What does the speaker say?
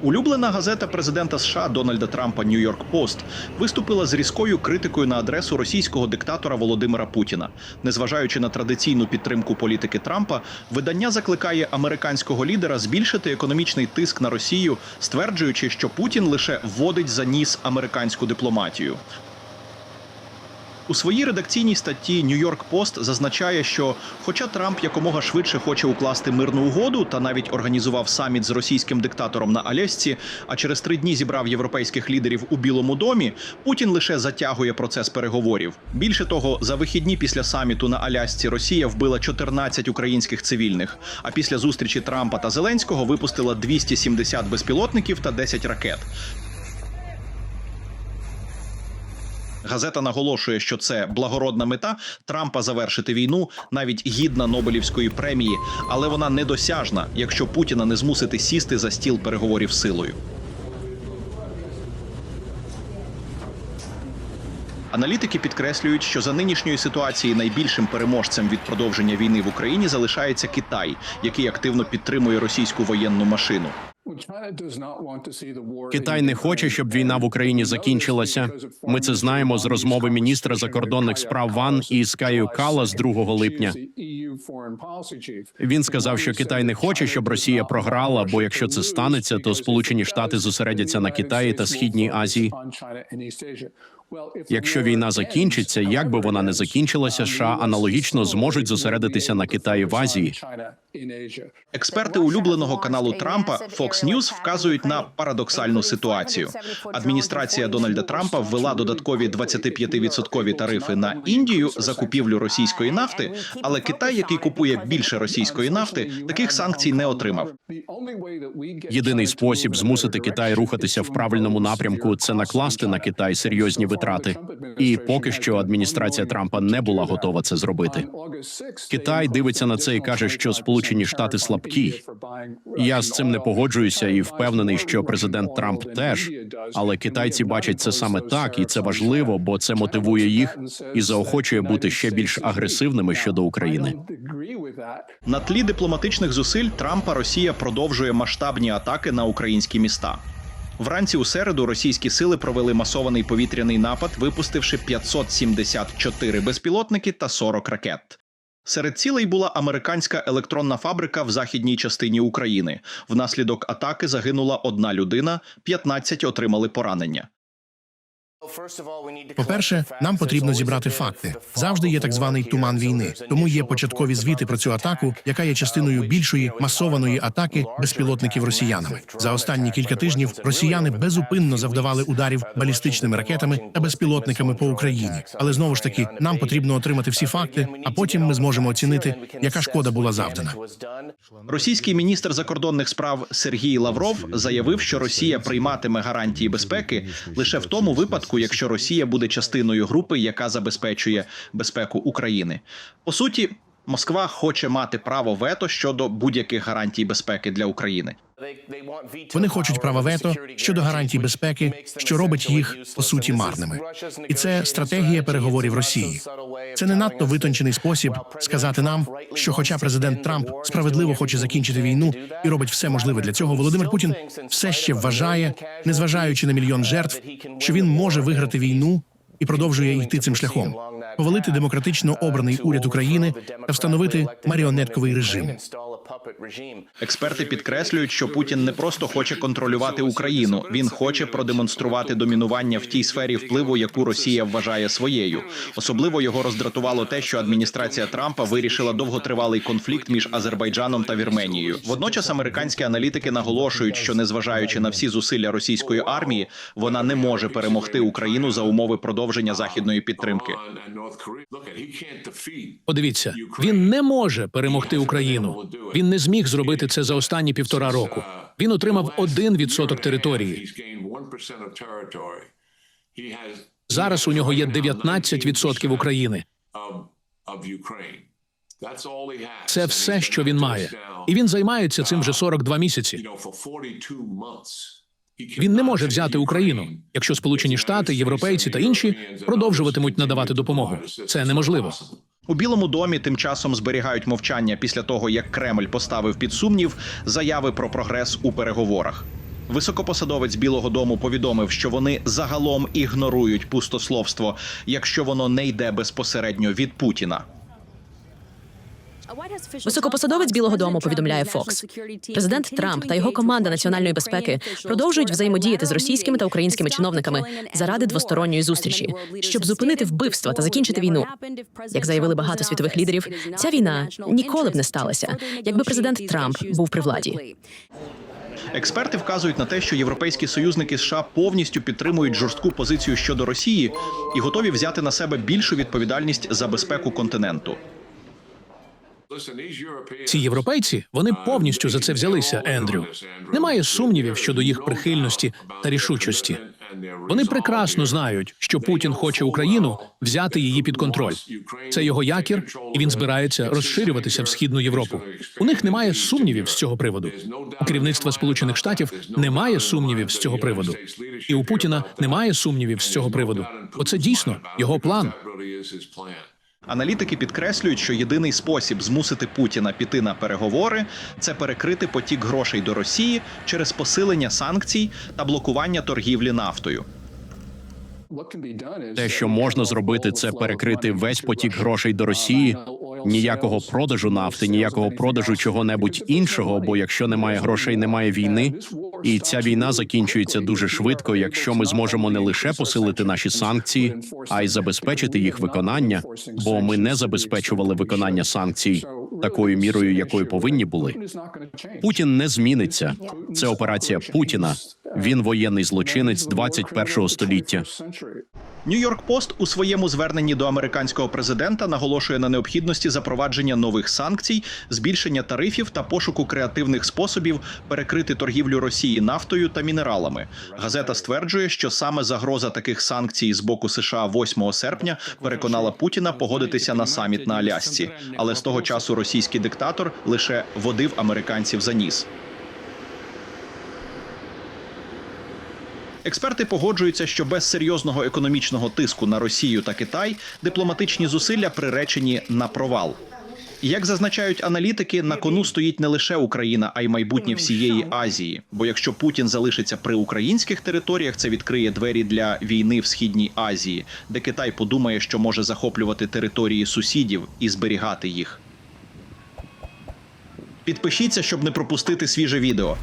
Улюблена газета президента США Дональда Трампа Нью-Йорк Пост виступила з різкою критикою на адресу російського диктатора Володимира Путіна. Незважаючи на традиційну підтримку політики Трампа, видання закликає американського лідера збільшити економічний тиск на Росію, стверджуючи, що Путін лише вводить за ніс американську дипломатію. У своїй редакційній статті Нью-Йорк Пост зазначає, що, хоча Трамп якомога швидше хоче укласти мирну угоду та навіть організував саміт з російським диктатором на Алясці, а через три дні зібрав європейських лідерів у Білому домі, Путін лише затягує процес переговорів. Більше того, за вихідні після саміту на Алясці Росія вбила 14 українських цивільних. А після зустрічі Трампа та Зеленського випустила 270 безпілотників та 10 ракет. Газета наголошує, що це благородна мета Трампа завершити війну, навіть гідна Нобелівської премії, але вона недосяжна, якщо Путіна не змусити сісти за стіл переговорів силою. Аналітики підкреслюють, що за нинішньої ситуації найбільшим переможцем від продовження війни в Україні залишається Китай, який активно підтримує російську воєнну машину. Китай не хоче, щоб війна в Україні закінчилася. Ми це знаємо з розмови міністра закордонних справ Ван і Каю Кала з 2 липня. Він сказав, що Китай не хоче, щоб Росія програла, бо якщо це станеться, то Сполучені Штати зосередяться на Китаї та Східній Азії. Якщо війна закінчиться, як би вона не закінчилася, США аналогічно зможуть зосередитися на Китаї в Азії. Експерти улюбленого каналу Трампа Fox News вказують на парадоксальну ситуацію. Адміністрація Дональда Трампа ввела додаткові 25% тарифи на Індію за купівлю російської нафти, але Китай, який купує більше російської нафти, таких санкцій не отримав. Єдиний спосіб змусити Китай рухатися в правильному напрямку це накласти на Китай серйозні витрати. І поки що адміністрація Трампа не була готова це зробити. Китай дивиться на це і каже, що Сполучені Штати слабкі. Я з цим не погоджуюся і впевнений, що президент Трамп теж. Але китайці бачать це саме так, і це важливо, бо це мотивує їх і заохочує бути ще більш агресивними щодо України. На тлі дипломатичних зусиль Трампа Росія продовжує масштабні атаки на українські міста. Вранці у середу російські сили провели масований повітряний напад, випустивши 574 безпілотники та 40 ракет. Серед цілей була американська електронна фабрика в західній частині України. Внаслідок атаки загинула одна людина, 15 отримали поранення. По-перше, нам потрібно зібрати факти. Завжди є так званий туман війни. Тому є початкові звіти про цю атаку, яка є частиною більшої масованої атаки безпілотників росіянами. За останні кілька тижнів росіяни безупинно завдавали ударів балістичними ракетами та безпілотниками по Україні. Але знову ж таки, нам потрібно отримати всі факти, а потім ми зможемо оцінити, яка шкода була завдана. Російський міністр закордонних справ Сергій Лавров заявив, що Росія прийматиме гарантії безпеки лише в тому випадку, якщо Росія буде частиною групи, яка забезпечує безпеку України. По суті, Москва хоче мати право вето щодо будь-яких гарантій безпеки для України. Вони хочуть права вето щодо гарантій безпеки, що робить їх по суті марними. І це стратегія переговорів Росії. Це не надто витончений спосіб сказати нам, що, хоча президент Трамп справедливо хоче закінчити війну і робить все можливе для цього, Володимир Путін все ще вважає, незважаючи на мільйон жертв, що він може виграти війну і продовжує йти цим шляхом, повалити демократично обраний уряд України та встановити маріонетковий режим. Експерти підкреслюють, що Путін не просто хоче контролювати Україну, він хоче продемонструвати домінування в тій сфері впливу, яку Росія вважає своєю. Особливо його роздратувало те, що адміністрація Трампа вирішила довготривалий конфлікт між Азербайджаном та Вірменією. Водночас американські аналітики наголошують, що незважаючи на всі зусилля російської армії, вона не може перемогти Україну за умови продовження західної підтримки. Подивіться, він не може перемогти Україну. Він не зміг зробити це за останні півтора року. Він отримав 1% території. Зараз у нього є 19% України. Це все, що він має, і він займається цим вже 42 місяці. Він не може взяти Україну, якщо Сполучені Штати, європейці та інші продовжуватимуть надавати допомогу. Це неможливо. У Білому домі тим часом зберігають мовчання після того, як Кремль поставив під сумнів заяви про прогрес у переговорах. Високопосадовець Білого Дому повідомив, що вони загалом ігнорують пустословство, якщо воно не йде безпосередньо від Путіна. Високопосадовець Білого Дому повідомляє Fox. Президент Трамп та його команда національної безпеки продовжують взаємодіяти з російськими та українськими чиновниками заради двосторонньої зустрічі, щоб зупинити вбивства та закінчити війну. Як заявили багато світових лідерів, ця війна ніколи б не сталася, якби президент Трамп був при владі. Експерти вказують на те, що європейські союзники США повністю підтримують жорстку позицію щодо Росії і готові взяти на себе більшу відповідальність за безпеку континенту. Ці європейці вони повністю за це взялися, Ендрю. Немає сумнівів щодо їх прихильності та рішучості. Вони прекрасно знають, що Путін хоче Україну взяти її під контроль. Це його якір, і він збирається розширюватися в східну Європу. У них немає сумнівів з цього приводу. У керівництва Сполучених Штатів немає сумнівів з цього приводу. І у Путіна немає сумнівів з цього приводу. Оце дійсно його план. Аналітики підкреслюють, що єдиний спосіб змусити Путіна піти на переговори це перекрити потік грошей до Росії через посилення санкцій та блокування торгівлі нафтою. Те, що можна зробити, це перекрити весь потік грошей до Росії. Ніякого продажу нафти, ніякого продажу чого-небудь іншого. Бо якщо немає грошей, немає війни. І ця війна закінчується дуже швидко, якщо ми зможемо не лише посилити наші санкції, а й забезпечити їх виконання. Бо ми не забезпечували виконання санкцій такою мірою, якою повинні були. Путін не зміниться. Це операція Путіна. Він воєнний злочинець 21-го століття. Нью-Йорк Пост у своєму зверненні до американського президента наголошує на необхідності запровадження нових санкцій, збільшення тарифів та пошуку креативних способів перекрити торгівлю Росії нафтою та мінералами. Газета стверджує, що саме загроза таких санкцій з боку США 8 серпня переконала Путіна погодитися на саміт на Алясці. Але з того часу російський диктатор лише водив американців за ніс. Експерти погоджуються, що без серйозного економічного тиску на Росію та Китай дипломатичні зусилля приречені на провал. Як зазначають аналітики, на кону стоїть не лише Україна, а й майбутнє всієї Азії. Бо якщо Путін залишиться при українських територіях, це відкриє двері для війни в східній Азії, де Китай подумає, що може захоплювати території сусідів і зберігати їх. Підпишіться, щоб не пропустити свіже відео.